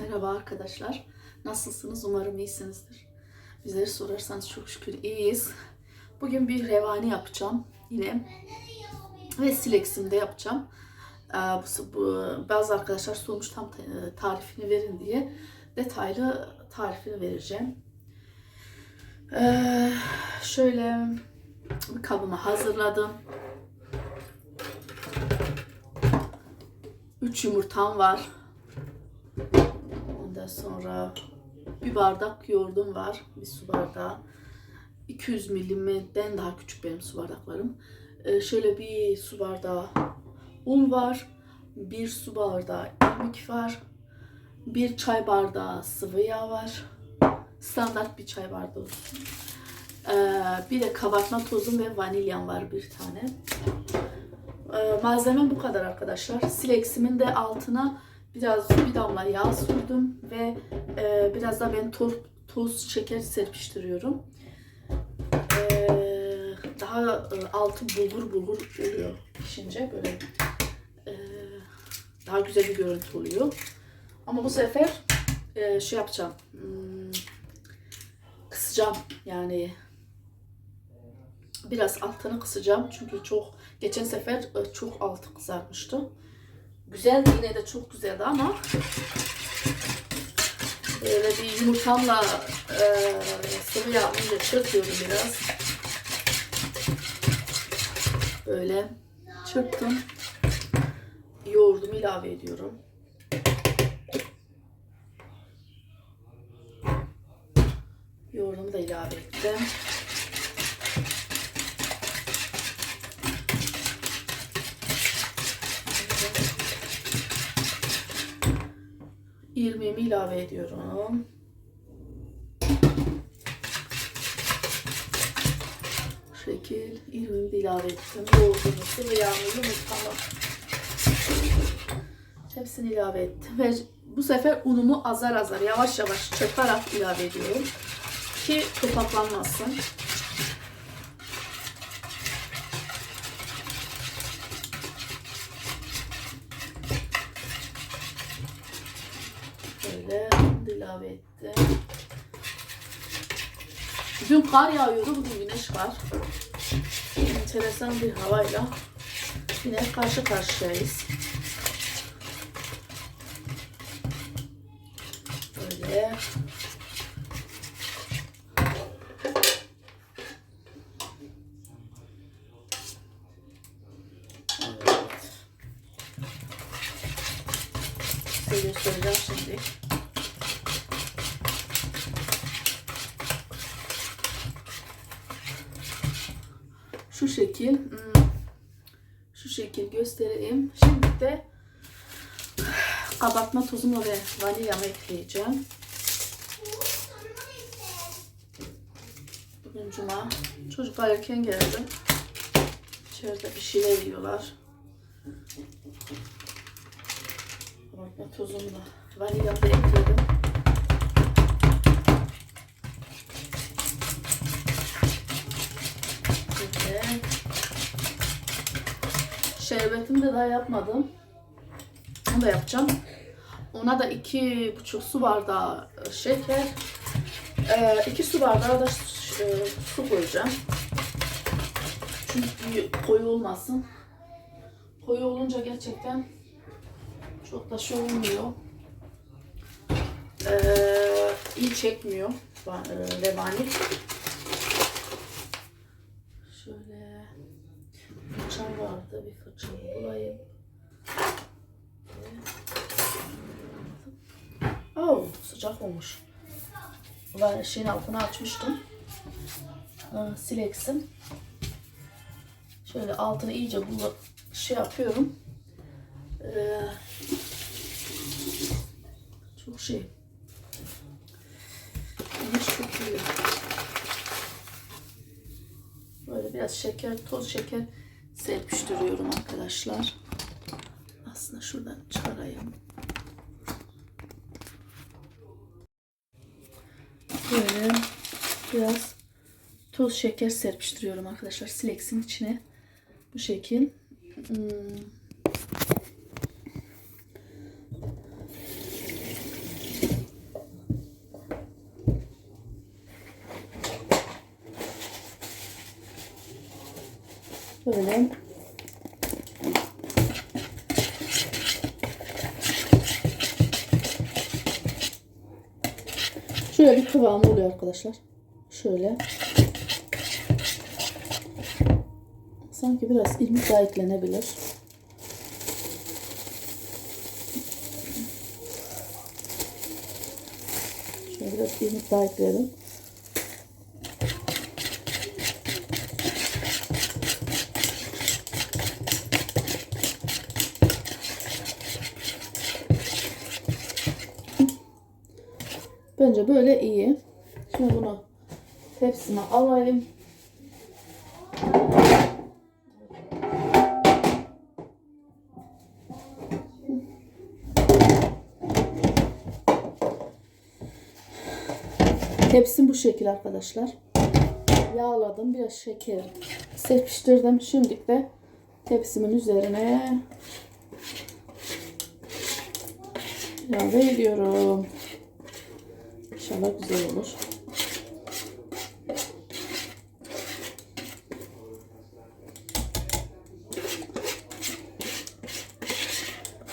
Merhaba arkadaşlar. Nasılsınız? Umarım iyisinizdir. Bizleri sorarsanız çok şükür iyiyiz. Bugün bir revani yapacağım yine. Ve sileksimde yapacağım. Ee, bazı arkadaşlar sormuş tam ta- tarifini verin diye. Detaylı tarifini vereceğim. Ee, şöyle bir kabımı hazırladım. 3 yumurtam var. Ondan sonra bir bardak yoğurdum var. Bir su bardağı. 200 milimden daha küçük benim su bardaklarım. Ee, şöyle bir su bardağı un var. Bir su bardağı irmik var. Bir çay bardağı sıvı yağ var. Standart bir çay bardağı. Ee, bir de kabartma tozum ve vanilyam var bir tane. Ee, malzemem bu kadar arkadaşlar. Sileksimin de altına biraz bir damla yağ sürdüm ve e, biraz da ben toz, toz şeker serpiştiriyorum. Ee, daha e, altı bulgur bulgur oluyor pişince böyle e, daha güzel bir görüntü oluyor. Ama bu sefer e, şey yapacağım. Hmm, kısacağım yani biraz altını kısacağım çünkü çok geçen sefer e, çok altı kızarmıştı. Güzel yine de çok güzeldi ama böyle bir yumurtamla e, sıvı yağ önce çırpıyorum biraz. Böyle çırptım. Yoğurdumu ilave ediyorum. Yoğurdumu da ilave ettim. İrmiğimi ilave ediyorum. Bu şekil irmiğimi de ilave ettim. Yoğurdumu, sıvı yağımı, yumurtamı. Hepsini ilave ettim. Ve bu sefer unumu azar azar yavaş yavaş çırparak ilave ediyorum. Ki topaklanmasın. Böyle bunu da ilave ettim. Dün kar yağıyordu, bugün güneş var. Enteresan bir havayla yine karşı karşıyayız. Böyle. Size göstereceğim şimdi. Şu şekil. hmm, Şu şekil göstereyim. Şimdi de kabartma tozumu ve vanilyamı ekleyeceğim. Bugün cuma. Çocuklar erken geldi. İçeride bir şeyler yiyorlar. Kabartma tozumu da vanilyamı da ekledim. Böyle. Şerbetimi de daha yapmadım. Onu da yapacağım. Ona da iki buçuk su bardağı şeker, e, iki su bardağı da e, su koyacağım. Çünkü koyu olmasın. Koyu olunca gerçekten çok da şey olmuyor. Ee, iyi çekmiyor e, revani. Şöyle fırçam vardı. Bir fırçamı bulayım. Oh, sıcak olmuş. Ben şeyin altını açmıştım. Aa, Sileksin. Şöyle altını iyice bu şey yapıyorum. Ee, çok şey. Çok iyi. Böyle biraz şeker, toz şeker serpiştiriyorum arkadaşlar. Aslında şuradan çıkarayım. Böyle biraz toz şeker serpiştiriyorum arkadaşlar sileksin içine. Bu şekil. Hmm. Şöyle Şöyle bir kıvamı oluyor arkadaşlar. Şöyle. Sanki biraz irmik daha eklenebilir. Şöyle biraz irmik daha ekleyelim. Bence böyle iyi. Şimdi bunu tepsime alayım. Tepsim bu şekil arkadaşlar. Yağladım. Biraz şeker serpiştirdim. Şimdi de tepsimin üzerine ilave ediyorum. İnşallah güzel olur.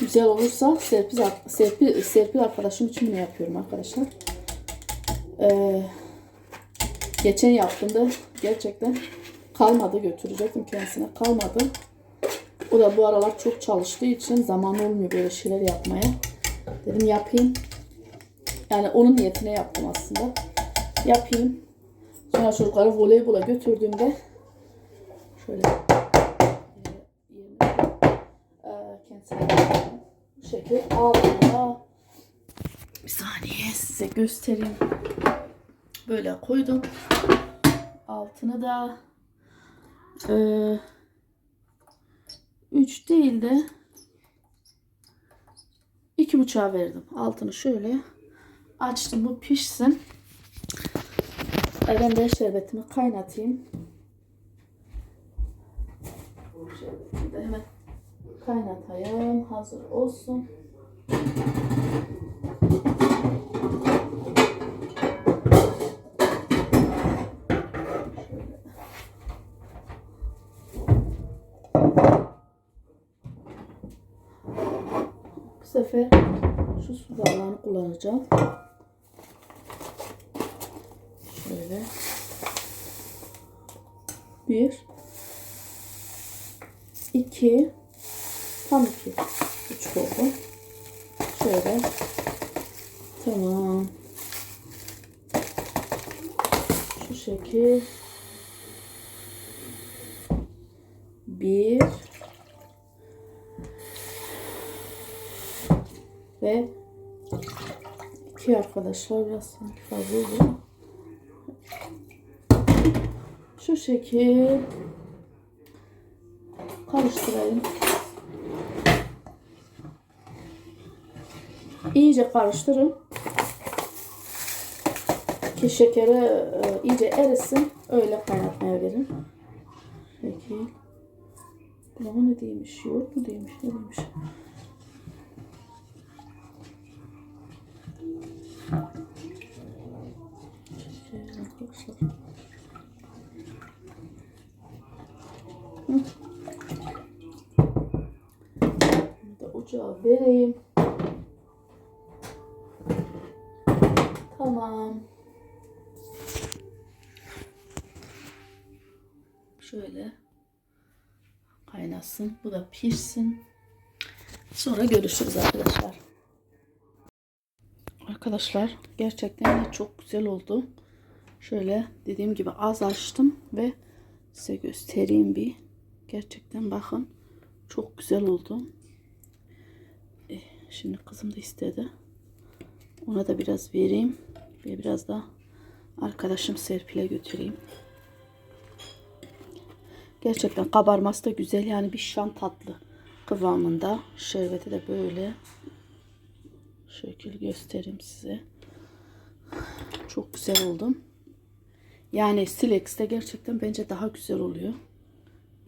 Güzel olursa Serpil, Serpil, Serpil arkadaşım için bunu yapıyorum arkadaşlar. Ee, geçen yaptığımda gerçekten kalmadı götürecektim kendisine kalmadı. O da bu aralar çok çalıştığı için zaman olmuyor böyle şeyler yapmaya. Dedim yapayım. Yani onun niyetine yaptım aslında. Yapayım. Sonra çocukları voleybola götürdüğümde şöyle e, yaptım. Bu şekil altına bir saniye size göstereyim. Böyle koydum. Altını da e, 3 değil de iki buçuğa verdim. Altını şöyle açtım. Bu pişsin. Ben de şerbetimi kaynatayım. De hemen kaynatayım. Hazır olsun. Bu sefer şu su bardağını kullanacağım. Şöyle. Bir. iki, Tam iki. Üç oldu. Şöyle. Tamam. Şu şekil. Bir. Ve iki arkadaşlar biraz sanki fazla oldu. Şu şekil karıştırayım. İyice karıştırın. Ki şekeri e, iyice erisin. Öyle kaynatmaya verin. Şekil. Buna ne değilmiş? Yoğurt mu değilmiş? Ne değilmiş? Şöyle arkadaşlar. Hı. Bunu da ocağa vereyim. Tamam. Şöyle kaynasın. Bu da pişsin. Sonra görüşürüz arkadaşlar. Arkadaşlar gerçekten de çok güzel oldu. Şöyle dediğim gibi az açtım ve size göstereyim bir. Gerçekten bakın çok güzel oldu. Eh, Şimdi kızım da istedi. Ona da biraz vereyim. Ve biraz da arkadaşım Serpil'e götüreyim. Gerçekten kabarması da güzel. Yani bir şan tatlı kıvamında. Şerbeti de böyle. Şekil göstereyim size. Çok güzel oldum. Yani Silex'te gerçekten bence daha güzel oluyor.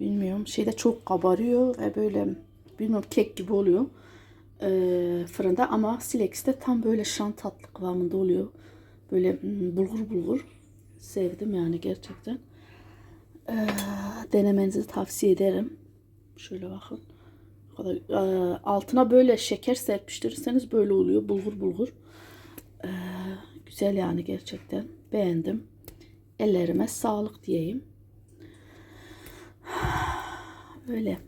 Bilmiyorum. Şeyde çok kabarıyor ve böyle bilmiyorum kek gibi oluyor e, fırında ama Silex'te tam böyle şan tatlı kıvamında oluyor. Böyle hmm, bulgur bulgur sevdim yani gerçekten. Ee, denemenizi tavsiye ederim. Şöyle bakın. Ee, altına böyle şeker serpiştirirseniz böyle oluyor. Bulgur bulgur. Ee, güzel yani gerçekten. Beğendim. Ellerime sağlık diyeyim. Öyle.